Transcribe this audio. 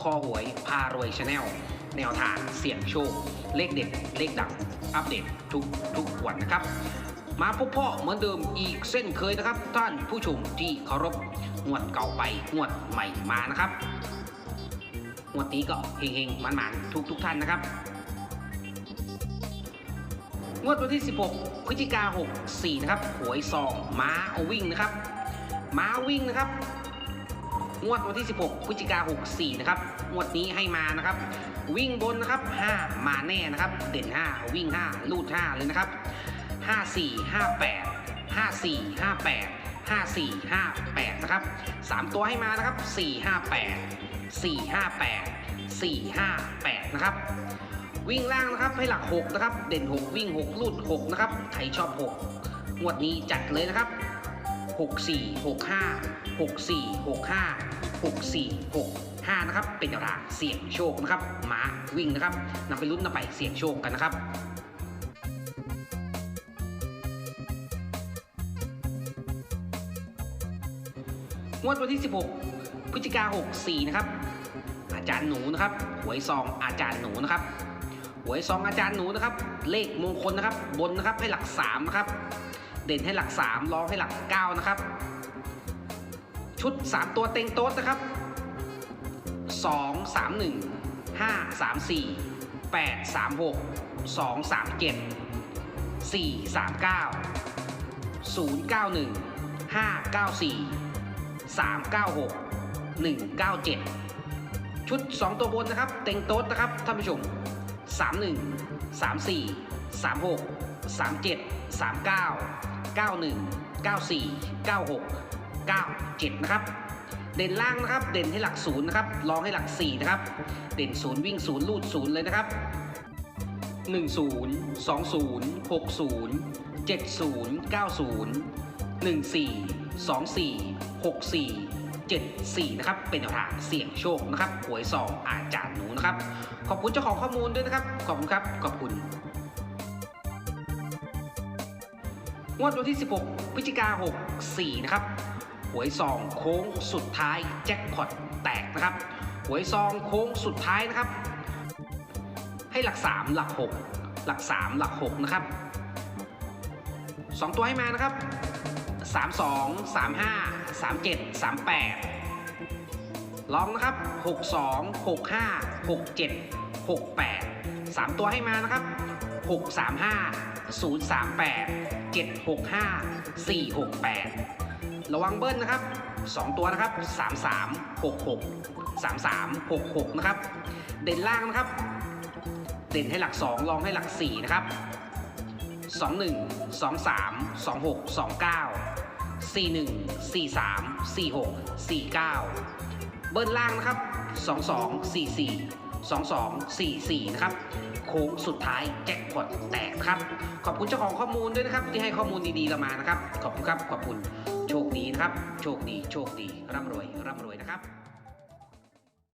คอหวยพารวยชาแนลแนวทางเสี่ยงโชค เลขเด็ด เลขดัง อัปเดตทุกทุกวันนะครับ มาพบพ่อเหมือนเดิมอีกเส้นเคยนะครับ ท่านผู้ชมที่เคารพงวดเก่าไปงวดใหม่มานะครับงวดนี้ก็เฮงๆหมันๆทุกทุกท่านนะครับงวดวันที่ 16พฤศจิกา64 นะครับ หวยซองม้าวิ่งนะครับ ม้าวิ่งนะครับ งวดวันที่ 16พฤศจิกา64นะครับงวดนี้ให้มานะครับ วิ่งบนนะครับ 5 มาแน่นะครับ เด่น 5 วิ่ง 5 ลูด 5 เลยนะครับ 54 58 54 58 54 58 นะครับ 3 ตัวให้มานะครับ 458 458 458 นะครับ วิ่งล่างนะครับให้หลัก 6 นะครับ เด่น 6 วิ่ง 6 ลูด 6 นะครับ ใครชอบ 6 งวดนี้จัดเลยนะครับ 64 65 64 65 64 65นะครับเป็นแนวทาเสี่ยงโชคนะครับม้าวิ่งนะครับนำไปลุ้นนำไปเสี่ยงโชคกันนะครับงวดวันที่ 16 พฤศจิกา64 นะครับ อาจารย์หนูนะครับ หวยซองอาจารย์หนูนะครับ หวยซองอาจารย์หนูนะครับ เลขมงคลนะครับ บนนะครับให้หลัก3นะครับ เด่นให้หลัก 3 ร้องให้หลัก 9 นะครับ ชุด 3 ตัวเต็งโต๊ดนะครับ 2 3 1 5 3 4 8 3 6 2 3 7 4 3 9 0 9 1 5 9 4 3 9 6 1 9 7 ชุด 2 ตัวบนนะครับ เต็งโต๊ดนะครับท่านผู้ชม 31 34 36 37 39 91 94 96 97 นะครับ เด่นล่างนะครับ เด่นให้หลักศูนย์นะครับ รองให้หลัก4นะครับ เด่นศูนย์วิ่งศูนย์ลูดศูนย์เลยนะครับ 10 20 60 70 90 14 24 64 74 นะครับ เป็นแนวทางเสี่ยงโชคนะครับหวยซองอาจารย์หนูนะครับ ขอบคุณเจ้าของข้อมูลด้วยนะครับ ขอบคุณครับ ขอบคุณ งวดวันที่ 16 พฤศจิกา64 นะครับ หวยซองโค้งสุดท้ายแจ็คพอตแตกนะครับ หวยซองโค้งสุดท้ายนะครับ ให้หลัก 3 หลัก 6 หลัก 3 หลัก 6 นะครับ 2 ตัวให้มานะครับ 32 35 37 38 ลองนะครับ 62 65 67 68 3 ตัวให้มานะครับ 635 038 765 468 ระวังเบิ้ลนะครับ 2 ตัวนะครับ 33 66 33 66 นะครับ เด่นล่างนะครับ เด่นให้หลัก2ลองให้หลัก 4 นะครับ 21 23 26 29 41 43 46 49 เบิ้ลล่างนะครับ 22 44 22 44 นะครับโค้งสุดท้ายแจ็คพอตแตกครับ ขอบคุณเจ้าของข้อมูลด้วยนะครับ ที่ให้ข้อมูลดีๆเรามานะครับ ขอบคุณครับ ขอบคุณ โชคดีนะครับ โชคดี โชคดี ร่ำรวย ร่ำรวยนะครับ